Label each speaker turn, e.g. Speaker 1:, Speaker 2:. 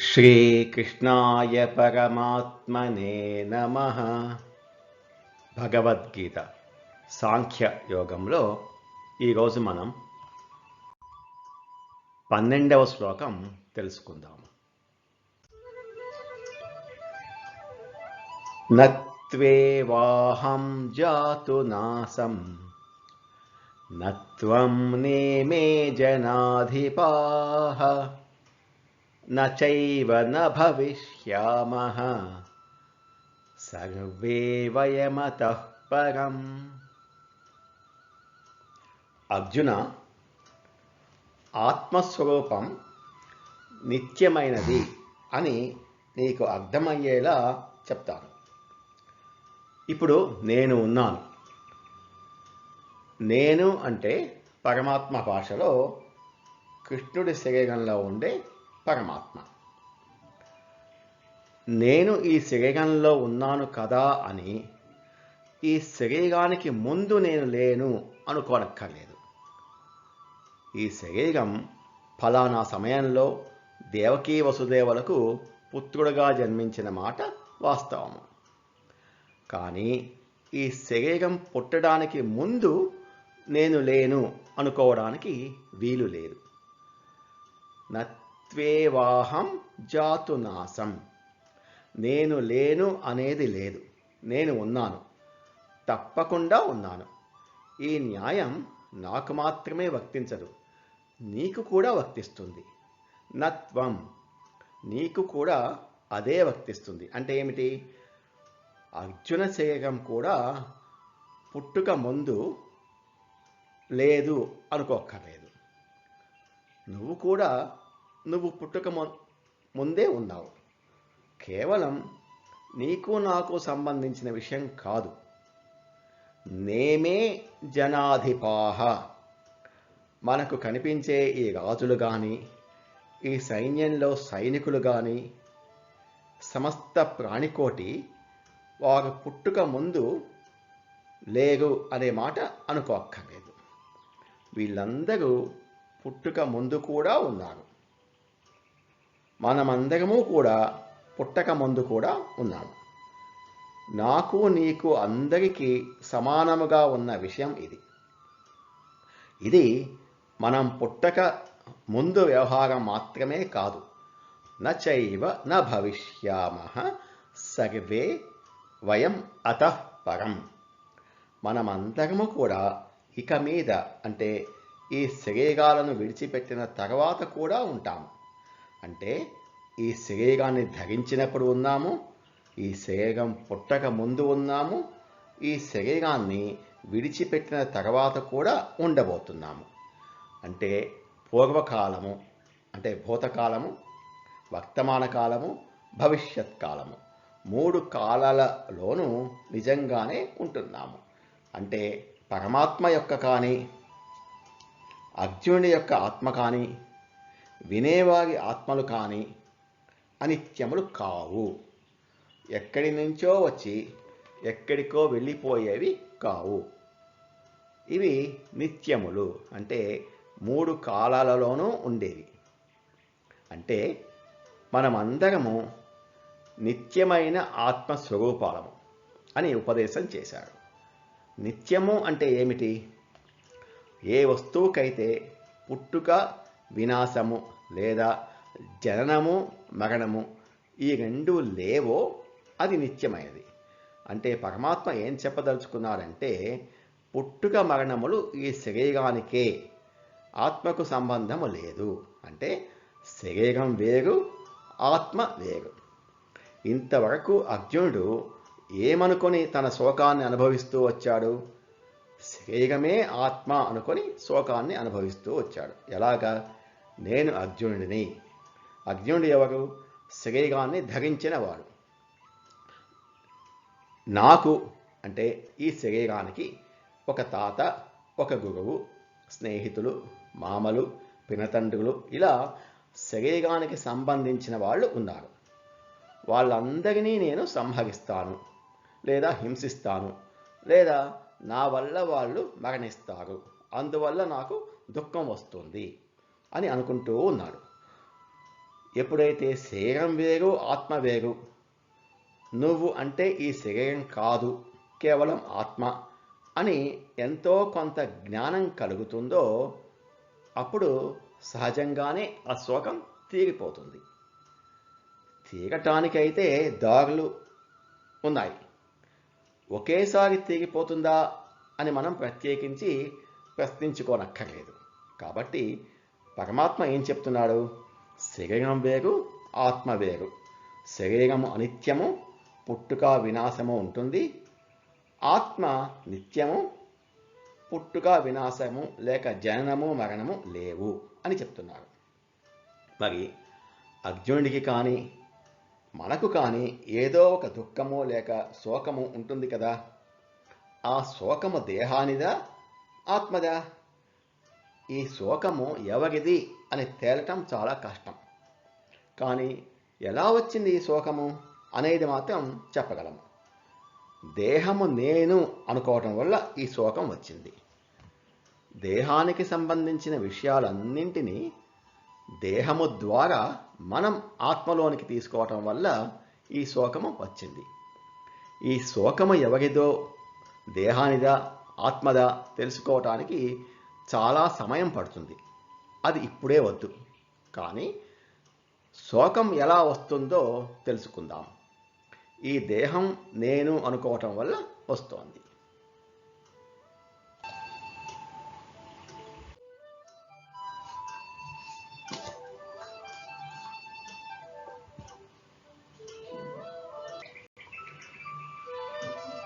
Speaker 1: శ్రీకృష్ణాయ పరమాత్మనే నమ. భగవద్గీత సాంఖ్య యోగంలో ఈరోజు మనం పన్నెండవ శ్లోకం తెలుసుకుందాం నత్వేవాహం జాతు నాసం నత్వం నేమే జనాధిపాహ నైవ భవిష్యామః సర్వే వయమత పరం. అర్జున ఆత్మస్వరూపం నిత్యమైనది అని నీకు అర్థమయ్యేలా చెప్తాను. ఇప్పుడు నేను ఉన్నాను. నేను అంటే పరమాత్మ భాషలో కృష్ణుడి శరీరంలో ఉండే పరమాత్మ. నేను ఈ శరీరంలో ఉన్నాను కదా అని ఈ శరీరానికి ముందు నేను లేను అనుకోనక్కర్లేదు. ఈ శరీరం ఫలానా సమయంలో దేవకీ వసుదేవులకు పుత్రుడుగా జన్మించిన మాట వాస్తవము. కానీ ఈ శరీరం పుట్టడానికి ముందు నేను లేను అనుకోవడానికి వీలు లేదు. త్వేవాహం జాతునాశం నేను లేను అనేది లేదు. నేను ఉన్నాను. తప్పకుండా ఉన్నాను. ఈ న్యాయం నాకు మాత్రమే వర్తించదు. నీకు కూడా వర్తిస్తుంది. నత్వం నీకు కూడా అదే వర్తిస్తుంది. అంటే ఏమిటి? అర్జున శరీరం కూడా పుట్టుక ముందు లేదు అనుకోక్కర్లేదు. నువ్వు కూడా నువ్వు పుట్టుక ముందే ఉన్నావు. కేవలం నీకు నాకు సంబంధించిన విషయం కాదు. నేమే జనాధిపాహ. మనకు కనిపించే ఈ రాజులు కానీ ఈ సైన్యంలో సైనికులు కానీ సమస్త ప్రాణికోటి వారు పుట్టుక ముందు లేరు అనే మాట అనుకోక్కర్లేదు. వీళ్ళందరూ పుట్టుక ముందు కూడా ఉన్నారు. మనమందరము కూడా పుట్టక ముందు కూడా ఉన్నాము. నాకు నీకు అందరికీ సమానముగా ఉన్న విషయం ఇది. ఇది మనం పుట్టక ముందు వ్యవహారం మాత్రమే కాదు. నైవ న భవిష్యామ సర్వే వయం అత పరం. మనమందరము కూడా ఇక మీద అంటే ఈ శరీరాలను విడిచిపెట్టిన తర్వాత కూడా ఉంటాము. అంటే ఈ శరీరాన్ని ధరించినప్పుడు ఉన్నాము ఈ శరీరం పుట్టక ముందు ఉన్నాము ఈ శరీరాన్ని విడిచిపెట్టిన తర్వాత కూడా ఉండబోతున్నాము. అంటే పూర్వకాలము అంటే భూతకాలము వర్తమాన కాలము భవిష్యత్ కాలము. మూడు కాలాలలోనూ నిజంగానే ఉంటున్నాము. అంటే పరమాత్మ యొక్క కానీ అర్జునుడి యొక్క ఆత్మ కానీ వినేవారి ఆత్మలు కానీ అనిత్యములు కావు. ఎక్కడి నుంచో వచ్చి ఎక్కడికో వెళ్ళిపోయేవి కావు. ఇవి నిత్యములు. అంటే మూడు కాలాలలోనూ ఉండేవి. అంటే మనమందరము నిత్యమైన ఆత్మస్వరూపాలము అని ఉపదేశం చేశారు. నిత్యము అంటే ఏమిటి? ఏ వస్తువుకైతే పుట్టుక వినాశము లేదా జననము మరణము ఈ రెండు లేవో అది నిత్యమైనది. అంటే పరమాత్మ ఏం చెప్పదలుచుకున్నాడంటే పుట్టుక మరణములు ఈ శరీరానికే ఆత్మకు సంబంధము లేదు. అంటే శరీరం వేరు ఆత్మ వేరు. ఇంతవరకు అర్జునుడు ఏమనుకొని తన శోకాన్ని అనుభవిస్తూ వచ్చాడు? శరీరమే ఆత్మ అనుకొని శోకాన్ని అనుభవిస్తూ వచ్చాడు. ఎలాగా? నేను అర్జునుడిని. అర్జునుడు ఎవరు? శరీరాన్ని ధరించిన వాడు నాకు అంటే ఈ శరీరానికి ఒక తాత ఒక గురువు స్నేహితులు మామలు పినతండ్రులు ఇలా శరీరానికి సంబంధించిన వాళ్ళు ఉన్నారు. వాళ్ళందరినీ నేను సంహరిస్తాను లేదా హింసిస్తాను లేదా నా వల్ల వాళ్ళు మరణిస్తారు. అందువల్ల నాకు దుఃఖం వస్తుంది అని అనుకుంటూ ఉన్నాడు. ఎప్పుడైతే శరీరం వేరు ఆత్మ వేరు నువ్వు అంటే ఈ శరీరం కాదు కేవలం ఆత్మ అని ఎంతో కొంత జ్ఞానం కలుగుతుందో అప్పుడు సహజంగానే ఆ శోకం తీరిపోతుంది. తీరటానికైతే దారులు ఉన్నాయి. ఒకేసారి తీరిపోతుందా అని మనం ప్రత్యేకించి ప్రశ్నించుకోనక్కర్లేదు. కాబట్టి పరమాత్మ ఏం చెప్తున్నాడు? శరీరం వేరు ఆత్మ వేరు. శరీరము అనిత్యము పుట్టుక వినాశము ఉంటుంది. ఆత్మ నిత్యము పుట్టుక వినాశము లేక జననము మరణము లేవు అని చెప్తున్నారు మరి అర్జునుడికి కానీ మనకు కానీ ఏదో ఒక దుఃఖము లేక శోకము ఉంటుంది కదా. ఆ శోకము దేహానిదా? ఆత్మదా? ఈ శోకము ఎవరిది అని తేలటం చాలా కష్టం. కానీ ఎలా వచ్చింది ఈ శోకము అనేది మాత్రం చెప్పగలము దేహము నేను అనుకోవటం వల్ల ఈ శోకం వచ్చింది. దేహానికి సంబంధించిన విషయాలన్నింటినీ దేహము ద్వారా మనం ఆత్మలోనికి తీసుకోవటం వల్ల ఈ శోకము వచ్చింది. ఈ శోకము ఎవరిదో దేహానిదా ఆత్మదా తెలుసుకోవటానికి చాలా సమయం పడుతుంది. అది ఇప్పుడే వద్దు. కానీ శోకం ఎలా వస్తుందో తెలుసుకుందాం. ఈ దేహం నేను అనుకోవటం వల్ల వస్తోంది.